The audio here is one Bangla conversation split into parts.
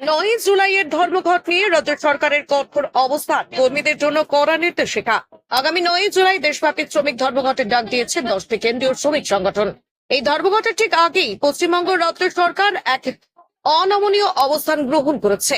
নয় জুলাইয়ের ধর্মঘট নিয়ে রাজ্য সরকারের কঠোর অবস্থান। কর্মীদের জন্য কড়া নির্দেশিকা আগামী নয় জুলাই দেশব্যাপী শ্রমিক ধর্মঘটের ডাক দিয়েছে দশটি কেন্দ্রীয় শ্রমিক সংগঠন। এই ধর্মঘটের ঠিক আগেই পশ্চিমবঙ্গ রাজ্য সরকার এক অনমনীয় অবস্থান গ্রহণ করেছে।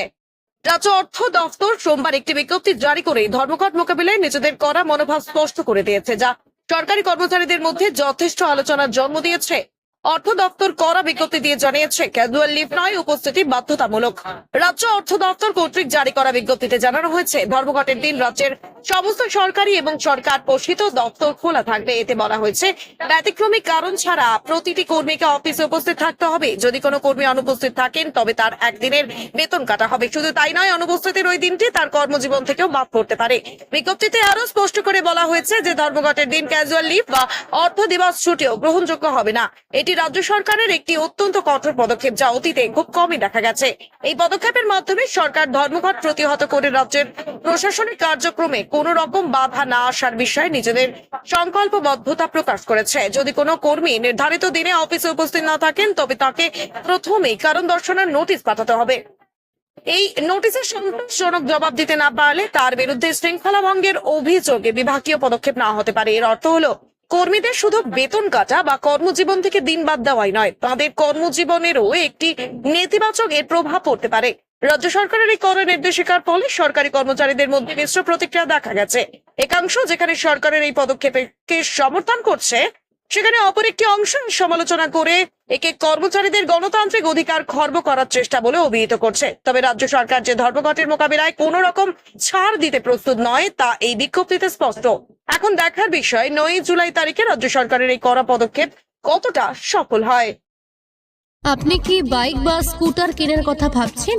রাজ্য অর্থ দফতর সোমবার একটি বিজ্ঞপ্তি জারি করে ধর্মঘট মোকাবিলায় নিজেদের করা মনোভাব স্পষ্ট করে দিয়েছে, যা সরকারি কর্মচারীদের মধ্যে যথেষ্ট আলোচনার জন্ম দিয়েছে। অর্থ দপ্তর করা বিজ্ঞপ্তি দিয়ে জানিয়েছে, ক্যাজুয়াল লিভ নয়, উপস্থিতি বাধ্যতামূলক। রাজ্য অর্থ দপ্তর কর্তৃক জারি করা বিজ্ঞপ্তিতে জানানো হয়েছে, ধর্মঘটের দিন রাজ্যের সমস্ত সরকারি এবং সরকার পোষিত দপ্তর খোলা থাকবে, এতে বলা হয়েছে। ব্যতিক্রমী কারণ ছাড়া প্রতিটি কর্মীকে অফিসে উপস্থিত থাকতে হবে। যদি কোনো কর্মী অনুপস্থিত থাকেন, তবে তার একদিনের বেতন কাটা হবে। শুধু তাই নয়, অনুপস্থিতির ওই দিনটি তার কর্মজীবন থেকেও বাদ পড়তে পারে। বিজ্ঞপ্তিতে আরও স্পষ্ট করে বলা হয়েছে যে, ধর্মঘটের দিন ক্যাজুয়াল লিভ বা অর্থ দিবস ছুটিও গ্রহণযোগ্য হবে না। এটি রাজ্য সরকারের একটি অত্যন্ত কঠোর পদক্ষেপ, যা অতীতে খুব কমই দেখা গেছে। এই পদক্ষেপের মাধ্যমে সরকার ধর্মঘট প্রতিহত করে রাজ্যের প্রশাসনিক কার্যক্রমে কোন রকম বাধা না আসার বিষয়ে নিজেদের সংকল্পবদ্ধতা প্রকাশ করেছে। যদি কোনো কর্মী নির্ধারিত দিনে অফিসে উপস্থিত না থাকেন, তবে তাকে প্রথমেই কারণ দর্শনের নোটিশ পাঠাতে হবে। এই নোটিশের সন্তোষজনক জবাব দিতে না পারলে তার বিরুদ্ধে শৃঙ্খলা ভঙ্গের অভিযোগে বিভাগীয় পদক্ষেপ না হতে পারে। এর অর্থ হলো, কর্মীদের শুধু বেতন কাটা বা কর্মজীবন থেকে দিন বাদ দেওয়াই নয়, তাদের কর্মজীবনেরও একটি নেতিবাচক এর প্রভাব পড়তে পারে। রাজ্য সরকারের এই কড়া নির্দেশিকার ফলে সরকারি কর্মচারীদের মধ্যে মিশ্র প্রতিক্রিয়া দেখা গেছে। একাংশ যেখানে সরকারের এই পদক্ষেপকে সমর্থন করছে, সেখানে অপর একটি অংশ সমালোচনা করে একে কর্মচারীদের গণতান্ত্রিক অধিকার খর্ব করার চেষ্টা বলে অভিহিত করছে। তবে রাজ্য সরকার যে ধর্মঘটের মোকাবিলায় কোন রকম ছাড় দিতে প্রস্তুত নয়, তা এই বিজ্ঞপ্তিতে স্পষ্ট। এখন দেখার বিষয় নয় জুলাই তারিখে রাজ্য সরকারের এই করা পদক্ষেপ কতটা সফল হয়? আপনি কি বাইক বা স্কুটার কেনার কথা ভাবছেন?